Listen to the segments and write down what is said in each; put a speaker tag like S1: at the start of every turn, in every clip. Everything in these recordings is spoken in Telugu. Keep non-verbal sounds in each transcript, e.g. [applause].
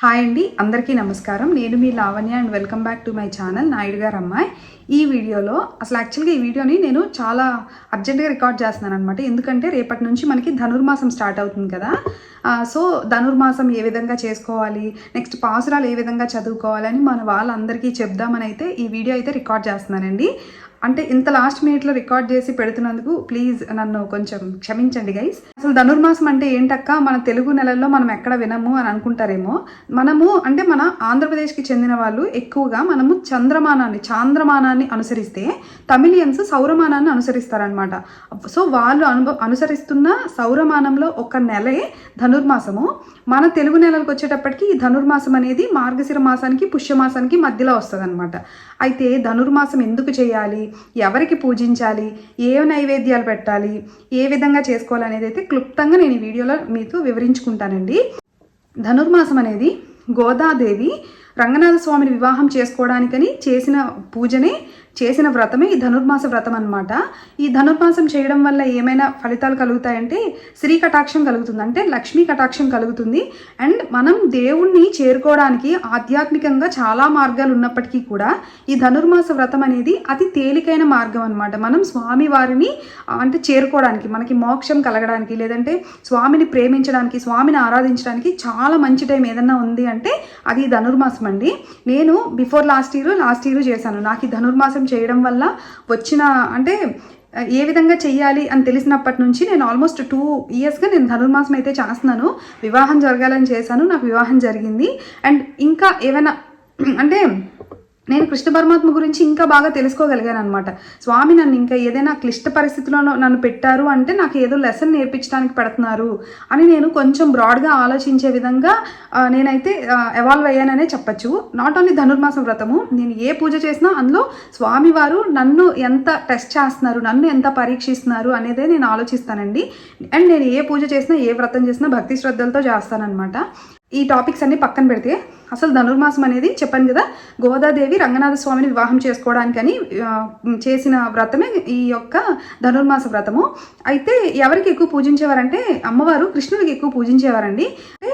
S1: హాయ్ అండి అందరికీ నమస్కారం. నేను మీ Lavanya and welcome back to my channel Naidu గారు అమ్మాయి. ఈ వీడియోలో అసలు యాక్చువల్గా ఈ వీడియోని నేను చాలా అర్జెంటుగా రికార్డ్ చేస్తున్నాను అనమాట ఎందుకంటే రేపటి నుంచి మనకి ధనుర్మాసం స్టార్ట్ అవుతుంది కదా. సో ధనుర్మాసం ఏ విధంగా చేసుకోవాలి నెక్స్ట్ పాసురాలు ఏ విధంగా చదువుకోవాలని మన వాళ్ళందరికీ చెప్దామని అయితే ఈ వీడియో అయితే రికార్డ్ చేస్తున్నానండి. అంటే ఇంత లాస్ట్ మినిట్లో రికార్డ్ చేసి పెడుతున్నందుకు ప్లీజ్ నన్ను కొంచెం క్షమించండి గైస్ అసలు ధనుర్మాసం అంటే ఏంటక్క? మన తెలుగు నెలల్లో మనం ఎక్కడ వినము అని అనుకుంటారేమో. మనము అంటే మన ఆంధ్రప్రదేశ్కి చెందిన వాళ్ళు ఎక్కువగా మనము చంద్రమానాన్ని చాంద్రమానాన్ని అనుసరిస్తే తమిళియన్స్ సౌరమానాన్ని అనుసరిస్తారనమాట సో వాళ్ళు అను అనుసరిస్తున్న సౌరమానంలో ఒక నెలే ధనుర్మాసము. మన తెలుగు నెలలకు వచ్చేటప్పటికి ఈ ధనుర్మాసం అనేది మార్గశిర మాసానికి పుష్యమాసానికి మధ్యలో వస్తుంది అయితే ధనుర్మాసం ఎందుకు చేయాలి? ఎవరికి పూజించాలి ఏ నైవేద్యాలు పెట్టాలి ఏ విధంగా చేసుకోవాలనేది అయితే క్లుప్తంగా నేను ఈ వీడియోలో మీతో వివరించుకుంటానండి. ధనుర్మాసం అనేది గోదాదేవి రంగనాథ స్వామిని వివాహం చేసుకోవడానికని చేసిన పూజనే చేసిన వ్రతమే ఈ ధనుర్మాస వ్రతం అనమాట ఈ ధనుర్మాసం చేయడం వల్ల ఏమైనా ఫలితాలు కలుగుతాయంటే శ్రీ కటాక్షం కలుగుతుంది. అంటే లక్ష్మీ కటాక్షం కలుగుతుంది. అండ్ మనం దేవుణ్ణి చేరుకోవడానికి ఆధ్యాత్మికంగా చాలా మార్గాలు ఉన్నప్పటికీ కూడా ఈ ధనుర్మాస వ్రతం అనేది అతి తేలికైన మార్గం అనమాట మనం స్వామి వారిని అంటే చేరుకోవడానికి మనకి మోక్షం కలగడానికి లేదంటే స్వామిని ప్రేమించడానికి స్వామిని ఆరాధించడానికి చాలా మంచి టైం ఏదన్నా ఉంది అంటే అది ధనుర్మాసం అండి. నేను before last year last year చేశాను. నాకు ఈ ధనుర్మాసం చేయడం వల్ల వచ్చిన అంటే ఏ విధంగా చెయ్యాలి అని తెలిసినప్పటి నుంచి నేను ఆల్మోస్ట్ టూ ఇయర్స్గా నేను ధనుర్మాసం అయితే చేస్తున్నాను. వివాహం జరగాలని చేశాను. నాకు వివాహం జరిగింది. అండ్ ఇంకా ఏమైనా అంటే నేను కృష్ణ పరమాత్మ గురించి ఇంకా బాగా తెలుసుకోగలిగాను అనమాట స్వామి నన్ను ఇంకా ఏదైనా క్లిష్ట పరిస్థితిలో నన్ను పెట్టారు అంటే నాకు ఏదో లెసన్ నేర్పించడానికి పెడుతున్నారు అని నేను కొంచెం బ్రాడ్గా ఆలోచించే విధంగా నేనైతే ఎవాల్వ్ అయ్యాననే చెప్పచ్చు. నాట్ ఓన్లీ ధనుర్మాసం వ్రతము నేను ఏ పూజ చేసినా అందులో స్వామివారు నన్ను ఎంత టెస్ట్ చేస్తున్నారు నన్ను ఎంత పరీక్షిస్తున్నారు అనేదే నేను ఆలోచిస్తానండి. అండ్ నేను ఏ పూజ చేసినా ఏ వ్రతం చేసినా భక్తి శ్రద్ధలతో చేస్తానన్నమాట. ఈ టాపిక్స్ అన్ని పక్కన పెడితే అసలు ధనుర్మాసం అనేది చెప్పాను కదా గోదాదేవి రంగనాథ స్వామిని వివాహం చేసుకోవడానికని చేసిన వ్రతమే ఈ యొక్క ధనుర్మాస వ్రతము. అయితే ఎవరికి ఎక్కువ పూజించేవారంటే అమ్మవారు కృష్ణుడికి ఎక్కువ పూజించేవారండి. అంటే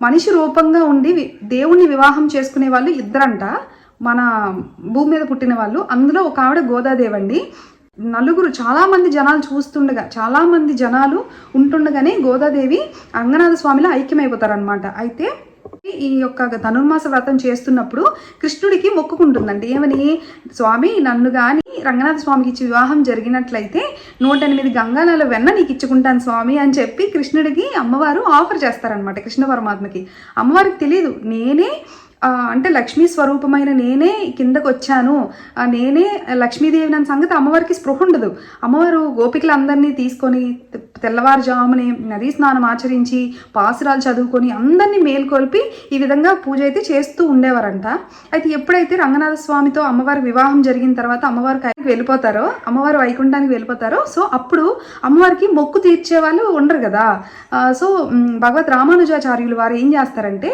S1: మనిషి రూపంగా ఉండి దేవుణ్ణి వివాహం చేసుకునే వాళ్ళు ఇద్దరంట. మన భూమి మీద పుట్టిన వాళ్ళు. అందులో ఒక ఆవిడ గోదాదేవి అండి. నలుగురు చాలామంది జనాలు చూస్తుండగా చాలామంది జనాలు ఉంటుండగానే గోదాదేవి రంగనాథ స్వామిలో ఐక్యమైపోతారనమాట అయితే ఈ యొక్క ధనుర్మాస వ్రతం చేస్తున్నప్పుడు కృష్ణుడికి మొక్కుకుంటుందండి. ఏమని? స్వామి నన్ను కానీ రంగనాథ స్వామికి ఇచ్చి వివాహం జరిగినట్లయితే నూట ఎనిమిది గంగానాల వెన్న నీకు ఇచ్చుకుంటాను స్వామి అని చెప్పి కృష్ణుడికి అమ్మవారు ఆఫర్ చేస్తారనమాట కృష్ణ పరమాత్మకి. అమ్మవారికి తెలియదు నేనే అంటే లక్ష్మీ స్వరూపమైన నేనే కిందకు వచ్చాను నేనే లక్ష్మీదేవి నన్ను సంగతి అమ్మవారికి స్పృహ ఉండదు. అమ్మవారు గోపికలందరినీ తీసుకొని తెల్లవారుజామునే నదీ స్నానం ఆచరించి పాసురాలు చదువుకొని అందరినీ మేల్కొల్పి ఈ విధంగా పూజ అయితే చేస్తూ ఉండేవారంట. అయితే ఎప్పుడైతే రంగనాథ స్వామితో అమ్మవారి వివాహం జరిగిన తర్వాత అమ్మవారి కైకి వెళ్ళిపోతారో అమ్మవారు వైకుంఠానికి వెళ్ళిపోతారో సో అప్పుడు అమ్మవారికి మొక్కు తీర్చే వాళ్ళు ఉండరు కదా. సో భగవత్ రామానుజాచార్యులు వారు ఏం చేస్తారంటే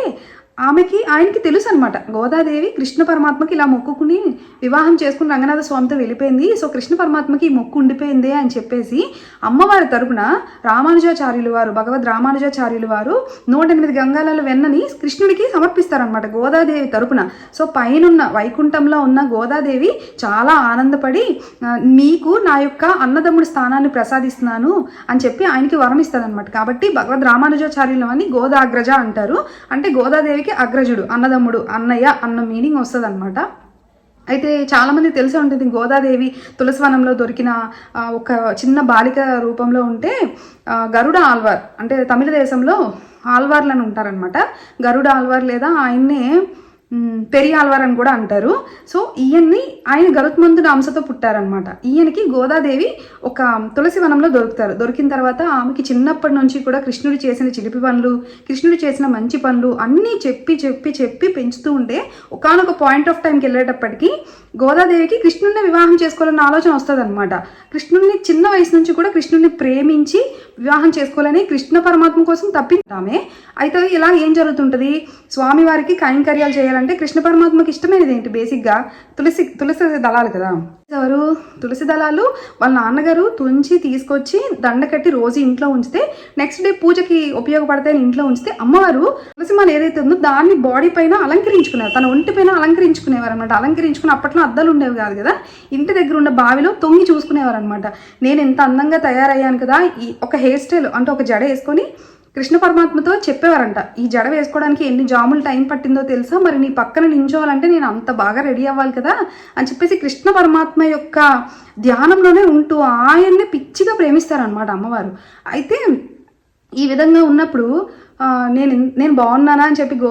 S1: ఆమెకి ఆయనకి తెలుసు అనమాట గోదాదేవి కృష్ణ పరమాత్మకి ఇలా మొక్కుకుని వివాహం చేసుకుని రంగనాథ స్వామితో వెళ్ళిపోయింది. సో కృష్ణ పరమాత్మకి మొక్కు ఉండిపోయిందే అని చెప్పేసి అమ్మవారి తరపున రామానుజాచార్యులు వారు భగవద్ రామానుజాచార్యులు వారు నూట ఎనిమిది గంగాలలో వెన్నని కృష్ణుడికి సమర్పిస్తారనమాట గోదాదేవి తరపున. సో పైనున్న వైకుంఠంలో ఉన్న గోదాదేవి చాలా ఆనందపడి మీకు నీకు నా యొక్క అన్నదమ్ముడి స్థానాన్ని ప్రసాదిస్తున్నాను అని చెప్పి ఆయనకి వరం ఇస్తారనమాట కాబట్టి భగవద్ రామానుజాచార్యులు అని గోదాగ్రజ అంటారు. అంటే గోదాదేవికి అగ్రజుడు అన్నదమ్ముడు అన్నయ్య అన్న మీనింగ్ వస్తుంది అనమాట అయితే చాలామంది తెలిసే ఉంటుంది గోదాదేవి తులసివనంలో దొరికిన ఒక చిన్న బాలిక రూపంలో ఉంటే గరుడ ఆల్వార్ అంటే తమిళ దేశంలో ఆల్వార్లు అని ఉంటారనమాట గరుడ ఆల్వార్ లేదా ఆయన్నే పెరి ఆల్వార్ అని కూడా అంటారు. సో ఈయన్ని ఆయన గరుత్మంతుడు అంశతో పుట్టారనమాట ఈయనకి గోదాదేవి ఒక తులసి వనంలో దొరుకుతారు. దొరికిన తర్వాత ఆమెకి చిన్నప్పటి నుంచి కూడా కృష్ణుడు చేసిన చిలిపి పనులు కృష్ణుడు చేసిన మంచి పనులు అన్నీ చెప్పి చెప్పి చెప్పి పెంచుతూ ఉంటే ఒకనొక పాయింట్ ఆఫ్ టైంకి వెళ్ళేటప్పటికి గోదాదేవికి కృష్ణుడిని వివాహం చేసుకోవాలన్న ఆలోచన వస్తుంది అనమాట కృష్ణుడిని చిన్న వయసు నుంచి కూడా కృష్ణుడిని ప్రేమించి వివాహం చేసుకోవాలని కృష్ణ పరమాత్మ కోసం తప్పించామే అయితే ఇలా ఏం జరుగుతుంటుంది? స్వామివారికి కైంకర్యాలు చేయాలి చేయాలంటే కృష్ణ పరమాత్మకి ఇష్టమైనది ఏంటి? బేసిక్గా తులసి తులసి దళాలు కదా. ఎవరు? తులసి దళాలు. వాళ్ళ నాన్నగారు తుంచి తీసుకొచ్చి దండ కట్టి రోజు ఇంట్లో ఉంచితే నెక్స్ట్ డే పూజకి ఉపయోగపడతాయని ఇంట్లో ఉంచితే అమ్మవారు తులసి మాల ఏదైతే ఉందో దాన్ని బాడీ పైన అలంకరించుకునేవారు. తన ఒంటి పైన అలంకరించుకునేవారు అనమాట అలంకరించుకుని అప్పట్లో అద్దాలు ఉండేవి కాదు కదా. ఇంటి దగ్గర ఉన్న బావిలో తొంగి చూసుకునేవారు అనమాట నేను ఎంత అందంగా తయారయ్యాను కదా ఈ ఒక హెయిర్ స్టైల్ అంటే ఒక జడ వేసుకొని కృష్ణ పరమాత్మతో చెప్పేవారంట ఈ జడ వేసుకోవడానికి ఎన్ని జాములు టైం పట్టిందో తెలుసా? మరి నీ పక్కన నించోవాలంటే నేను అంత బాగా రెడీ అవ్వాలి కదా? అని చెప్పేసి కృష్ణ పరమాత్మ యొక్క ధ్యానంలోనే ఉంటూ ఆయన్ని పిచ్చిగా ప్రేమిస్తారనమాట అమ్మవారు. అయితే ఈ విధంగా ఉన్నప్పుడు నేను నేను బాగున్నానా అని చెప్పి గో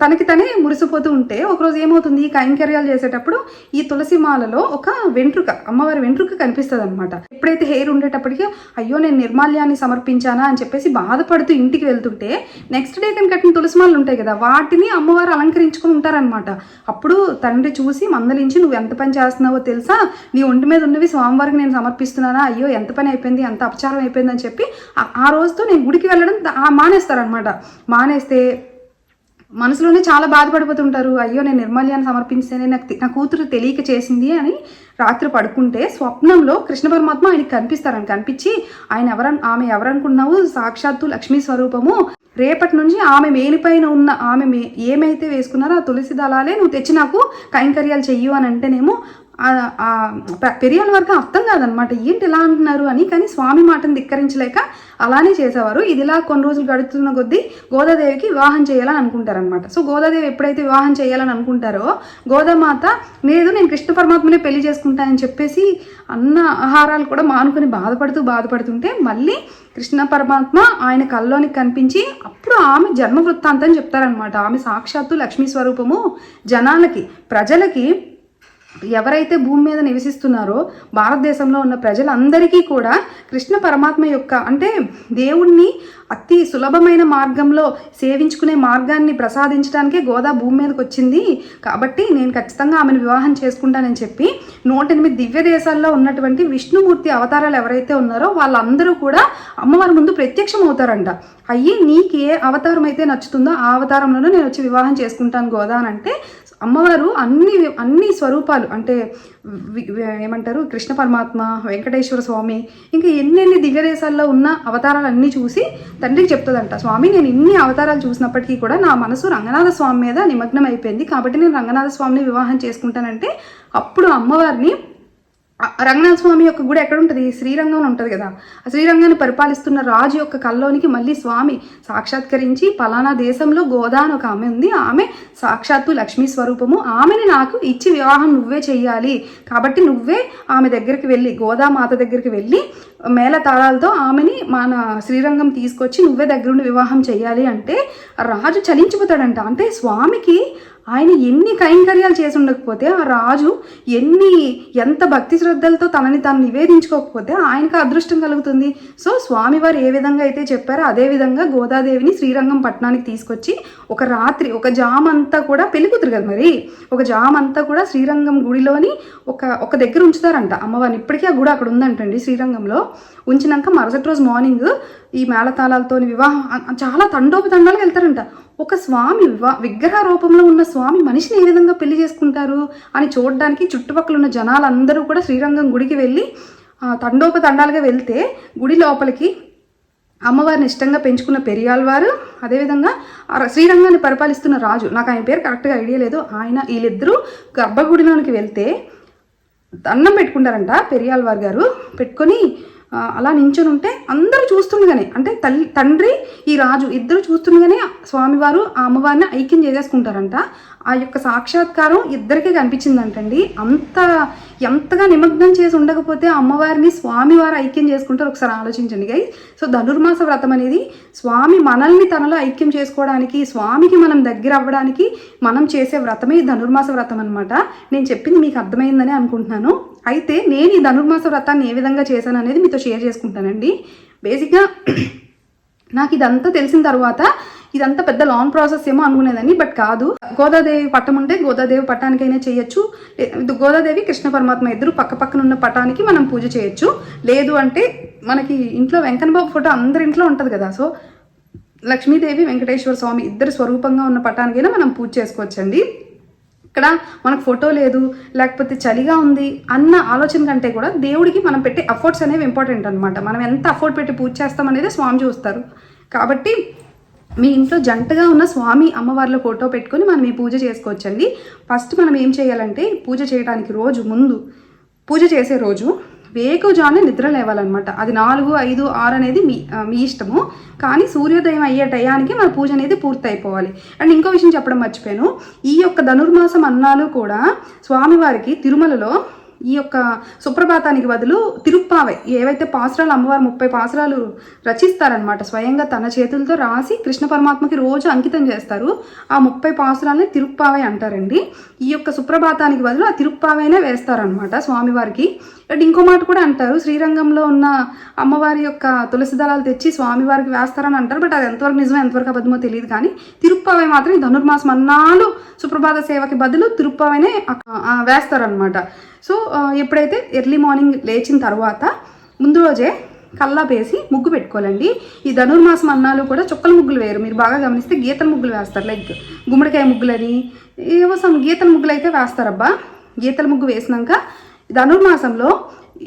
S1: తనకి తనే మురిసిపోతూ ఉంటే ఒకరోజు ఏమవుతుంది? ఈ కైంకర్యాలు చేసేటప్పుడు ఈ తులసి మాలలో ఒక వెంట్రుక అమ్మవారి వెంట్రుక కనిపిస్తుంది అనమాట ఎప్పుడైతే హెయిర్ ఉండేటప్పటికి అయ్యో నేను నిర్మాల్యాన్ని సమర్పించానా అని చెప్పేసి బాధపడుతూ ఇంటికి వెళ్తుంటే నెక్స్ట్ డే కనుక కట్టిన తులసి మాలలు ఉంటాయి కదా వాటిని అమ్మవారు అలంకరించుకుని ఉంటారనమాట అప్పుడు తండ్రి చూసి మందలించి నువ్వు ఎంత పని చేస్తున్నావో తెలుసా? నీ ఒంటి మీద ఉన్నవి స్వామివారికి నేను సమర్పిస్తున్నానా? అయ్యో ఎంత పని అయిపోయింది? ఎంత అపచారం అయిపోయింది అని చెప్పి ఆ- రోజుతో నేను గుడికి వెళ్ళడం మానేస్తారనమాట అనమాట మానేస్తే మనసులోనే చాలా బాధపడిపోతుంటారు. అయ్యో నేను నిర్మల్యాన్ని సమర్పించేనే నాకు తె- నా కూతురు తెలియక చేసింది అని రాత్రి పడుకుంటే స్వప్నంలో కృష్ణ పరమాత్మ ఆయనకి కనిపిస్తారని కనిపించి ఆయన ఎవరన్ ఆమె ఎవరనుకున్నావు? సాక్షాత్తు లక్ష్మీ స్వరూపము. రేపటి నుంచి ఆమె మేలిపైన ఉన్న ఆమె మే ఏమైతే వేసుకున్నారో ఆ తులసి దళాలే నువ్వు తెచ్చి నాకు కైంకర్యాలు చెయ్యు అని అంటేనేమో పెరియాల వరకు అర్థం కాదనమాట. ఏంటి ఇలా అంటున్నారు అని కానీ స్వామి మాటను ధిక్కరించలేక అలానే చేసేవారు. ఇదిలా కొన్ని రోజులు గడుతున్న కొద్దీ గోదాదేవికి వివాహం చేయాలని అనుకుంటారనమాట. సో గోదాదేవి ఎప్పుడైతే వివాహం చేయాలని అనుకుంటారో గోదామాత లేదు నేను కృష్ణ పరమాత్మనే పెళ్ళి చేసుకుంటానని చెప్పేసి అన్న ఆహారాలు కూడా మానుకొని బాధపడుతూ బాధపడుతుంటే మళ్ళీ కృష్ణ పరమాత్మ ఆయన కల్లోనికి కనిపించి అప్పుడు ఆమె జన్మ వృత్తాంతం చెప్తారనమాట. ఆమె సాక్షాత్తు లక్ష్మీ స్వరూపము జనాలకి ప్రజలకి ఎవరైతే భూమి మీద నివసిస్తున్నారో భారతదేశంలో ఉన్న ప్రజలందరికీ కూడా కృష్ణ పరమాత్మ యొక్క అంటే దేవుణ్ణి అతి సులభమైన మార్గంలో సేవించుకునే మార్గాన్ని ప్రసాదించడానికే గోదా భూమి మీదకి వచ్చింది. కాబట్టి నేను ఖచ్చితంగా ఆమెను వివాహం చేసుకుంటానని చెప్పి నూట ఎనిమిది దివ్య దేశాల్లో ఉన్నటువంటి విష్ణుమూర్తి అవతారాలు ఎవరైతే ఉన్నారో వాళ్ళందరూ కూడా అమ్మవారి ముందు ప్రత్యక్షం అవుతారంట. అయ్యి నీకు ఏ అవతారం అయితే నచ్చుతుందో ఆ అవతారంలోనే నేను వచ్చి వివాహం చేసుకుంటాను గోదా అని అంటే అమ్మవారు అన్ని అన్ని స్వరూపాలు అంటే ఏమంటారు కృష్ణ పరమాత్మ వెంకటేశ్వర స్వామి ఇంకా ఎన్నెన్ని దివ్య ఉన్న అవతారాలు అన్నీ చూసి తండ్రికి చెప్తుందంట స్వామి నేను ఇన్ని అవతారాలు చూసినప్పటికీ కూడా నా మనసు రంగనాథ స్వామి మీద నిమగ్నం అయిపోయింది కాబట్టి నేను రంగనాథ స్వామిని వివాహం చేసుకుంటానంటే అప్పుడు అమ్మవారిని రంగనాథ స్వామి యొక్క గుడి ఎక్కడ ఉంటుంది శ్రీరంగంలో ఉంటుంది కదా. ఆ శ్రీరంగాన్ని పరిపాలిస్తున్న రాజు యొక్క కల్లోనికి మళ్ళీ స్వామి సాక్షాత్కరించి పలానా దేశంలో గోదా అని ఒక ఆమె ఉంది. ఆమె సాక్షాత్తు లక్ష్మీ స్వరూపము. ఆమెని నాకు ఇచ్చి వివాహం నువ్వే చెయ్యాలి. కాబట్టి నువ్వే ఆమె దగ్గరికి వెళ్ళి గోదా మాత దగ్గరికి వెళ్ళి మేళతాళాలతో ఆమెని మన శ్రీరంగం తీసుకొచ్చి నువ్వే దగ్గరుండి వివాహం చేయాలి అంటే రాజు చలించిపోతాడంట. అంటే స్వామికి ఆయన ఎన్ని కైంకర్యాలు చేసి ఉండకపోతే ఆ రాజు ఎన్ని ఎంత భక్తి శ్రద్ధలతో తనని తాను నివేదించుకోకపోతే ఆయనకు అదృష్టం కలుగుతుంది. సో స్వామివారు ఏ విధంగా అయితే చెప్పారో అదే విధంగా గోదాదేవిని శ్రీరంగం పట్టణానికి తీసుకొచ్చి ఒక రాత్రి ఒక జామ్ అంతా కూడా పెళ్ళి కూతురు కదా మరి? ఒక జామ్ అంతా కూడా శ్రీరంగం గుడిలోని ఒక ఒక దగ్గర ఉంచుతారంట. అమ్మవారిని ఇప్పటికీ ఆ గుడి అక్కడ ఉందంటండి శ్రీరంగంలో. ఉంచినాక మరుసటి రోజు మార్నింగ్ ఈ మేళతాళాలతో వివాహం చాలా తండోపతండాలు వెళ్తారంట. ఒక స్వామి విగ్రహ రూపంలో ఉన్న స్వామి మనిషిని ఏ విధంగా పెళ్ళి చేసుకుంటారు అని చూడడానికి చుట్టుపక్కల ఉన్న జనాలందరూ కూడా శ్రీరంగం గుడికి వెళ్ళి తండోపతండాలుగా వెళ్తే గుడి లోపలికి అమ్మవారిని ఇష్టంగా పెంచుకున్న పెరియాల్వారు అదేవిధంగా శ్రీరంగాన్ని పరిపాలిస్తున్న రాజు. నాకు ఆయన పేరు కరెక్ట్గా ఐడియా లేదు. ఆయన వీళ్ళిద్దరూ గర్భగుడిలోనికి వెళ్తే దండం పెట్టుకుంటారంట పెరియాల్వారు గారు. పెట్టుకొని అలా నించొని ఉంటే అందరూ చూస్తుండగానే అంటే తల్లి తండ్రి ఈ రాజు ఇద్దరు చూస్తుండగానే స్వామివారు ఆ అమ్మవారిని ఐక్యం చేసేసుకుంటారంట. ఆ యొక్క సాక్షాత్కారం ఇద్దరికీ కనిపించిందంటండి. అంత ఎంతగా నిమగ్నం చేసి ఉండకపోతే అమ్మవారిని స్వామివారు ఐక్యం చేసుకుంటారు. ఒకసారి ఆలోచించండి గై సో ధనుర్మాస వ్రతం అనేది స్వామి మనల్ని తనలో ఐక్యం చేసుకోవడానికి స్వామికి మనం దగ్గర అవ్వడానికి మనం చేసే వ్రతమే ఈ ధనుర్మాస వ్రతం అనమాట నేను చెప్పింది మీకు అర్థమైందని అనుకుంటున్నాను. అయితే నేను ఈ ధనుర్మాస వ్రతాన్ని ఏ విధంగా చేశాను అనేది మీతో షేర్ చేసుకుంటానండి. బేసిక్గా [clears throat] నాకు ఇదంతా తెలిసిన తర్వాత ఇదంతా పెద్ద లాంగ్ ప్రాసెస్ ఏమో అనుకునేదని బట్ కాదు. గోదాదేవి పట్టం ఉంటే గోదాదేవి పట్టానికైనా చేయొచ్చు. గోదాదేవి కృష్ణ పరమాత్మ ఇద్దరు పక్క పక్కన ఉన్న పటానికి మనం పూజ చేయొచ్చు. లేదు అంటే మనకి ఇంట్లో వెంకన్న బాబు ఫోటో అందరి ఇంట్లో ఉంటుంది కదా సో లక్ష్మీదేవి వెంకటేశ్వర స్వామి ఇద్దరు స్వరూపంగా ఉన్న పటానికైనా మనం పూజ చేసుకోవచ్చండి. ఇక్కడ మనకు ఫోటో లేదు లేకపోతే చలిగా ఉంది అన్న ఆలోచన కంటే కూడా దేవుడికి మనం పెట్టే అఫోర్ట్స్ అనేవి ఇంపార్టెంట్ అనమాట మనం ఎంత అఫోర్ట్ పెట్టి పూజ చేస్తాం అనేది స్వామి చూస్తారు. కాబట్టి మీ ఇంట్లో జంటగా ఉన్న స్వామి అమ్మవార్ల ఫోటో పెట్టుకొని మనం ఈ పూజ చేసుకోవచ్చండి. ఫస్ట్ మనం ఏం చేయాలంటే పూజ చేయడానికి రోజు ముందు పూజ చేసే రోజు వేకుజానే నిద్ర లేవాలన్నమాట. అది నాలుగు ఐదు ఆరు అనేది మీ మీ ఇష్టము. కానీ సూర్యోదయం అయ్యే టయానికి మన పూజ అనేది పూర్తి అయిపోవాలి అండ్ ఇంకో విషయం చెప్పడం మర్చిపోయాను. ఈ యొక్క ధనుర్మాసం అన్నాలు కూడా స్వామివారికి తిరుమలలో ఈ యొక్క సుప్రభాతానికి బదులు తిరుప్పావై ఏవైతే పాసురాలు అమ్మవారు ముప్పై పాసురాలు రచిస్తారనమాట స్వయంగా తన చేతులతో రాసి కృష్ణ పరమాత్మకి రోజు అంకితం చేస్తారు. ఆ ముప్పై పాసురాలని తిరుప్పావై అంటారండి. ఈ యొక్క సుప్రభాతానికి బదులు ఆ తిరుప్పావైనే వేస్తారనమాట స్వామివారికి. అండ్ ఇంకో మాట కూడా అంటారు శ్రీరంగంలో ఉన్న అమ్మవారి యొక్క తులసి దళాలు తెచ్చి స్వామివారికి వేస్తారని అంటారు బట్ అది ఎంతవరకు నిజమో ఎంతవరకు అబద్ధమో తెలియదు కానీ తిరుప్పావై మాత్రం ఈ ధనుర్మాసం అన్నాలు సుప్రభాత సేవకి బదులు తిరుప్పావైనే వేస్తారనమాట సో ఎప్పుడైతే ఎర్లీ మార్నింగ్ లేచిన తర్వాత ముందు రోజే కల్లా వేసి ముగ్గు పెట్టుకోవాలండి. ఈ ధనుర్మాసం అన్నాలు కూడా చుక్కల ముగ్గులు వేరు మీరు బాగా గమనిస్తే గీతల ముగ్గులు వేస్తారు. లైక్ గుమ్మడికాయ ముగ్గులని ఏవో సమ్ గీతల ముగ్గులు అయితే వేస్తారబ్బా. గీతల ముగ్గు వేసినాక ధనుర్మాసంలో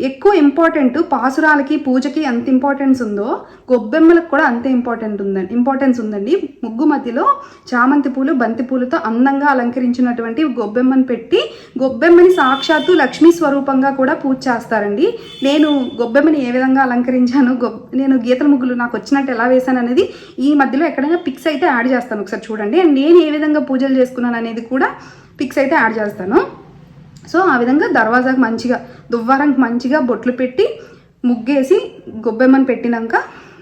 S1: ఎక్కువ ఇంపార్టెంట్ పాసురాలకి పూజకి ఎంత ఇంపార్టెన్స్ ఉందో గొబ్బెమ్మలకు కూడా అంతే ఇంపార్టెంట్ ఉందండి ఇంపార్టెన్స్ ఉందండి. ముగ్గు మధ్యలో చామంతి పూలు బంతి పూలతో అందంగా అలంకరించినటువంటి గొబ్బెమ్మని పెట్టి గొబ్బెమ్మని సాక్షాత్తు లక్ష్మీ స్వరూపంగా కూడా పూజ చేస్తారండి. నేను గొబ్బెమ్మని ఏ విధంగా అలంకరించాను గొబ్ నేను గీతల ముగ్గులు నాకు వచ్చినట్టు ఎలా వేశాను అనేది ఈ మధ్యలో ఎక్కడైనా పిక్స్ అయితే యాడ్ చేస్తాను. ఒకసారి చూడండి. అండ్ నేను ఏ విధంగా పూజలు చేసుకున్నాను అనేది కూడా పిక్స్ అయితే యాడ్ చేస్తాను. సో ఆ విధంగా దర్వాజాకు మంచిగా దువ్వారానికి మంచిగా బొట్లు పెట్టి ముగ్గేసి గొబ్బెమ్మని పెట్టినాక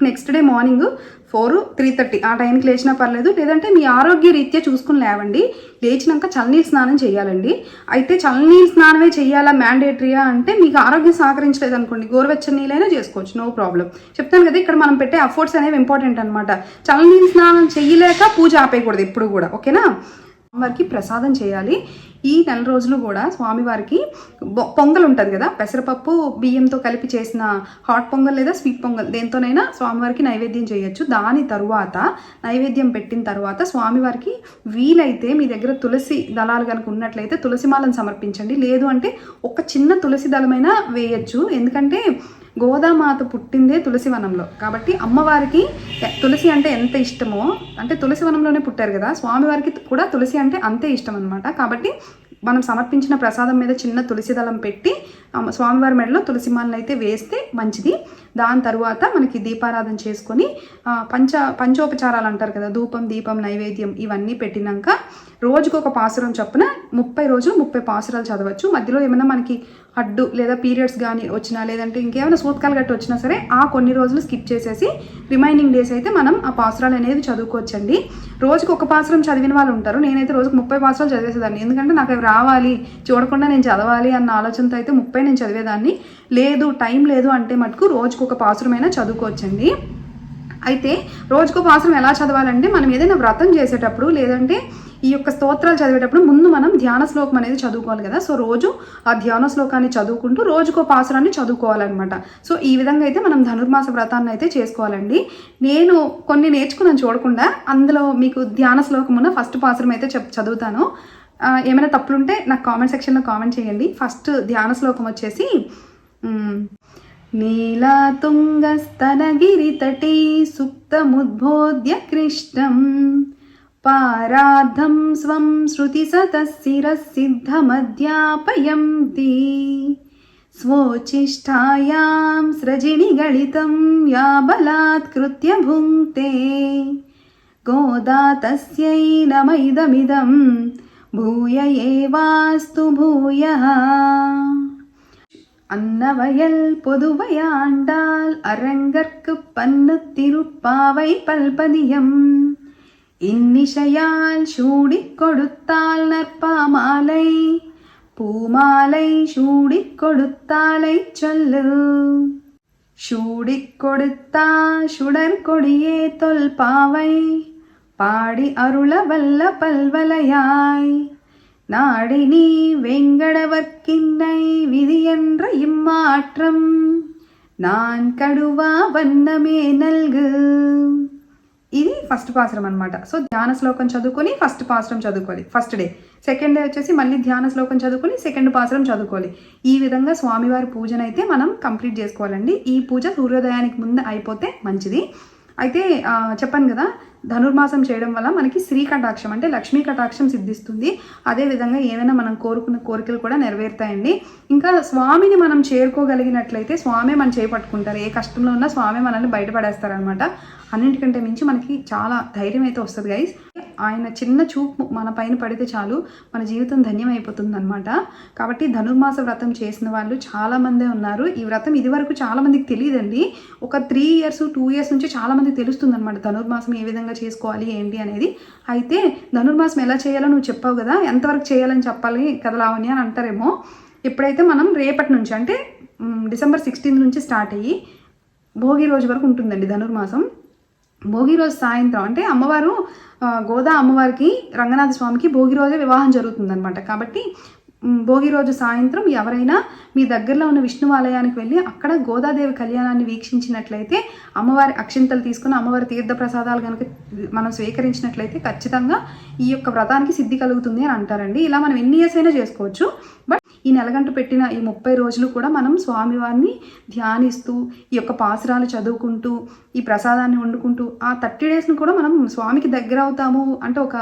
S1: next day morning four three thirty ఆ టైంకి లేచినా పర్లేదు. లేదంటే మీ ఆరోగ్య రీత్యా చూసుకుని లేవండి. లేచినాక చల్లనీళ్ళు స్నానం చేయాలండి. అయితే చల్లనీళ్ళు స్నానమే చేయాలా మ్యాండేటరీయా అంటే మీకు ఆరోగ్యం సహకరించలేదు అనుకోండి. గోరువెచ్చని నీళ్ళైనా చేసుకోవచ్చు నో ప్రాబ్లం చెప్తాను కదా ఇక్కడ మనం పెట్టే అఫోర్ట్స్ అనేవి ఇంపార్టెంట్ అనమాట చల్లనీళ్ళు స్నానం చేయలేక పూజ ఆపేయకూడదు ఎప్పుడు కూడా ఓకేనా? స్వామివారికి ప్రసాదం చేయాలి. ఈ నెల రోజులు కూడా స్వామివారికి పొంగల్ ఉంటుంది కదా? పెసరపప్పు బియ్యంతో కలిపి చేసిన హాట్ పొంగల్ లేదా స్వీట్ పొంగల్ దేంతోనైనా స్వామివారికి నైవేద్యం చేయొచ్చు. దాని తరువాత నైవేద్యం పెట్టిన తర్వాత స్వామివారికి వీలైతే మీ దగ్గర తులసి దళాలు కనుక ఉన్నట్లయితే తులసి మాలను సమర్పించండి. లేదు అంటే ఒక చిన్న తులసి దళమైనా వేయచ్చు. ఎందుకంటే గోదామాత పుట్టిందే తులసి వనంలో. కాబట్టి అమ్మవారికి తులసి అంటే ఎంత ఇష్టమో అంటే తులసి వనంలోనే పుట్టారు కదా స్వామివారికి కూడా తులసి అంటే అంతే ఇష్టం అనమాట కాబట్టి మనం సమర్పించిన ప్రసాదం మీద చిన్న తులసి దళం పెట్టి స్వామివారి మెడలో తులసి మాలను అయితే వేస్తే మంచిది. దాని తరువాత మనకి దీపారాధన చేసుకొని పంచ పంచోపచారాలు అంటారు కదా ధూపం దీపం నైవేద్యం ఇవన్నీ పెట్టినాక రోజుకు ఒక పాసురం చొప్పున ముప్పై రోజులు ముప్పై పాసురాలు చదవచ్చు. మధ్యలో ఏమైనా మనకి అడ్డు లేదా పీరియడ్స్ కానీ వచ్చినా లేదంటే ఇంకేమైనా సూతకాలు గట్టి వచ్చినా సరే ఆ కొన్ని రోజులు స్కిప్ చేసేసి రిమైనింగ్ డేస్ అయితే మనం ఆ పాసురాలు అనేది చదువుకోవచ్చండి. రోజుకు ఒక పాసురం చదివిన వాళ్ళు ఉంటారు. నేనైతే రోజుకు ముప్పై పాసురాలు చదివేసేదాన్ని. ఎందుకంటే నాకు అవి రావాలి చూడకుండా నేను చదవాలి అన్న ఆలోచనతో అయితే ముప్పై నేను చదివేదాన్ని. లేదు టైం లేదు అంటే మటుకు రోజుకు ఒక పాసురమైనా చదువుకోవచ్చండి. అయితే రోజుకో పాసురం ఎలా చదవాలంటే మనం ఏదైనా వ్రతం చేసేటప్పుడు లేదంటే ఈ యొక్క స్తోత్రాలు చదివేటప్పుడు ముందు మనం ధ్యాన శ్లోకం అనేది చదువుకోవాలి కదా. సో రోజు ఆ ధ్యాన శ్లోకాన్ని చదువుకుంటూ రోజుకో పాసురాన్ని చదువుకోవాలన్నమాట. సో ఈ విధంగా అయితే మనం ధనుర్మాస వ్రతాన్ని అయితే చేసుకోవాలండి. నేను కొన్ని నేర్చుకున్నాను చూడకుండా అందులో మీకు ధ్యాన శ్లోకం ఉన్న ఫస్ట్ పాసురం అయితే చెప్ చదువుతాను. ఏమైనా తప్పులుంటే నాకు కామెంట్ సెక్షన్లో కామెంట్ చేయండి. ఫస్ట్ ధ్యాన శ్లోకం వచ్చేసి నీలాతుంగస్తనగిరితటి సుప్తముద్బోధ్య కృష్ణం पाराद्धं स्वं श्रुतिसतः शिरःसिद्धमध्यापयन्ति स्वोच्छिष्ठायां सृजिनिगलितं या बलात्कृत्य भुङ्क्ते गोदा तस्यै नमैदमिदं भूय एवास्तु भूयः அன்னவயல் பொதுவையாண்டால் அரங்கற்கு பன்னு திருப்பாவை பல்பதியம் இன்னிசையால் சூடிக் கொடுத்தால் நற்பாமாலை. பூமாலை சூடிக் கொடுத்தாலை சொல்லு. சூடிக் கொடுத்தா சுடர் கொடியே தொல்பாவை பாடி அருள வல்ல பல்வலையாய். நாடி நீ வெங்கடவர்க்கின்னை விதியென்ற இம்மாற்றம். நான் கடுவா வண்ணமே நல்கு. ఇది ఫస్ట్ పాసరం అనమాట సో ధ్యాన శ్లోకం చదువుకొని ఫస్ట్ పాసరం చదువుకోవాలి. ఫస్ట్ డే సెకండ్ డే వచ్చేసి మళ్ళీ ధ్యాన శ్లోకం చదువుకొని సెకండ్ పాసరం చదువుకోవాలి. ఈ విధంగా స్వామివారి పూజనైతే అయితే మనం కంప్లీట్ చేసుకోవాలండి. ఈ పూజ సూర్యోదయానికి ముందు అయిపోతే మంచిది. అయితే చెప్పాను కదా ధనుర్మాసం చేయడం వల్ల మనకి శ్రీ కటాక్షం అంటే లక్ష్మీ కటాక్షం సిద్ధిస్తుంది. అదేవిధంగా ఏమైనా మనం కోరుకున్న కోరికలు కూడా నెరవేరుతాయండి. ఇంకా స్వామిని మనం చేరుకోగలిగినట్లయితే స్వామి మనం చేపట్టుకుంటారు ఏ కష్టంలో ఉన్నా స్వామి మనల్ని బయటపడేస్తారనమాట అన్నింటికంటే మించి మనకి చాలా ధైర్యం అయితే వస్తుంది గైస్ ఆయన చిన్న చూపు మన పైన పడితే చాలు మన జీవితం ధన్యమైపోతుంది అనమాట కాబట్టి ధనుర్మాస వ్రతం చేసిన వాళ్ళు చాలా మందే ఉన్నారు. ఈ వ్రతం ఇది వరకు చాలామందికి తెలియదండి. ఒక త్రీ ఇయర్స్ టూ ఇయర్స్ నుంచి చాలామంది తెలుస్తుంది అనమాట ధనుర్మాసం ఏ విధంగా చేసుకోవాలి ఏంటి అనేది. అయితే ధనుర్మాసం ఎలా చేయాలో నువ్వు చెప్పావు కదా ఎంతవరకు చేయాలని చెప్పాలి కదా లావణ్య అని అంటారేమో. ఎప్పుడైతే మనం రేపటి నుంచి అంటే డిసెంబర్ సిక్స్టీన్త్ నుంచి స్టార్ట్ అయ్యి భోగి రోజు వరకు ఉంటుందండి ధనుర్మాసం. భోగి రోజు సాయంత్రం అంటే అమ్మవారు గోదా అమ్మవారికి రంగనాథ స్వామికి భోగి రోజే వివాహం జరుగుతుందనమాట కాబట్టి భోగి రోజు సాయంత్రం ఎవరైనా మీ దగ్గరలో ఉన్న విష్ణు ఆలయానికి వెళ్ళి అక్కడ గోదాదేవి కళ్యాణాన్ని వీక్షించినట్లయితే అమ్మవారి అక్షింతలు తీసుకుని అమ్మవారి తీర్థ ప్రసాదాలు కనుక మనం స్వీకరించినట్లయితే ఖచ్చితంగా ఈ యొక్క వ్రతానికి సిద్ధి కలుగుతుంది అని అంటారండి. ఇలా మనం ఎన్ని ఇయర్స్ అయినా చేసుకోవచ్చు. బట్ ఈ నెలగంట పెట్టిన ఈ ముప్పై రోజులు కూడా మనం స్వామివారిని ధ్యానిస్తూ ఈ యొక్క పాసురాలు చదువుకుంటూ ఈ ప్రసాదాన్ని వండుకుంటూ ఆ థర్టీ డేస్ని కూడా మనం స్వామికి దగ్గర అవుతాము అంటే ఒక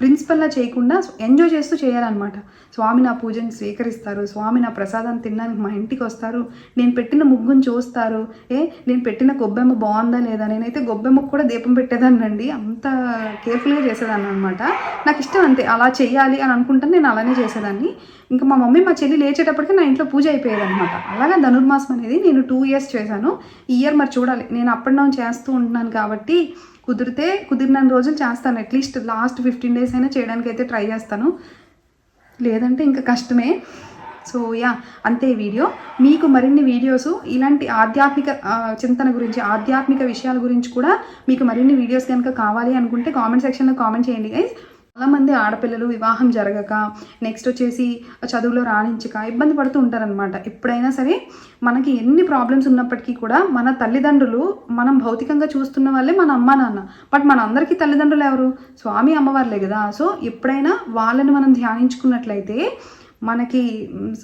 S1: ప్రిన్సిపల్లా చేయకుండా ఎంజాయ్ చేస్తూ చేయాలన్నమాట. స్వామి నా పూజని స్వీకరిస్తారు స్వామి నా ప్రసాదాన్ని తినడానికి మా ఇంటికి వస్తారు నేను పెట్టిన ముగ్గుని చూస్తారు ఏ నేను పెట్టిన గొబ్బెమ్మ బాగుందా లేదా నేనైతే గొబ్బెమ్మకు కూడా దీపం పెట్టేదాన్నండి అంత కేర్ఫుల్గా చేసేదాన్ని అనమాట నాకు ఇష్టం అంతే అలా చేయాలి అని అనుకుంటే నేను అలానే చేసేదాన్ని. ఇంకా మా మమ్మీ మా చెల్లి లేచేటప్పటికి నా ఇంట్లో పూజ అయిపోయేది అనమాట అలాగే ధనుర్మాసం అనేది నేను టూ ఇయర్స్ చేశాను. ఈ ఇయర్ మరి చూడాలి. నేను అప్ అండ్ డౌన్ చేస్తూ ఉంటున్నాను కాబట్టి కుదిరితే కుదిరిన రోజులు చేస్తాను. అట్లీస్ట్ లాస్ట్ ఫిఫ్టీన్ డేస్ అయినా చేయడానికి అయితే ట్రై చేస్తాను. లేదంటే ఇంకా కష్టమే. సో యా అంతే వీడియో. మీకు మరిన్ని వీడియోస్ ఇలాంటి ఆధ్యాత్మిక చింతన గురించి ఆధ్యాత్మిక విషయాల గురించి కూడా మీకు మరిన్ని వీడియోస్ కనుక కావాలి అనుకుంటే కామెంట్ సెక్షన్లో కామెంట్ చేయండి గైస్ చాలామంది ఆడపిల్లలు వివాహం జరగక నెక్స్ట్ వచ్చేసి చదువులో రాణించక ఇబ్బంది పడుతూ ఉంటారనమాట ఎప్పుడైనా సరే మనకి ఎన్ని ప్రాబ్లమ్స్ ఉన్నప్పటికీ కూడా మన తల్లిదండ్రులు మనం భౌతికంగా చూస్తున్న వాళ్ళే మన అమ్మ నాన్న. బట్ మన అందరికీ తల్లిదండ్రులు ఎవరు? స్వామి అమ్మవార్లే కదా. సో ఎప్పుడైనా వాళ్ళని మనం ధ్యానించుకున్నట్లయితే మనకి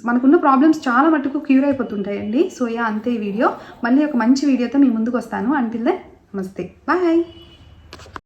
S1: మనకున్న ప్రాబ్లమ్స్ చాలా మటుకు క్యూర్ అయిపోతుంటాయండి. సో యా అంతే వీడియో. మళ్ళీ ఒక మంచి వీడియోతో మీ ముందుకు వస్తాను. అంటిల్ దెన్ నమస్తే. బాయ్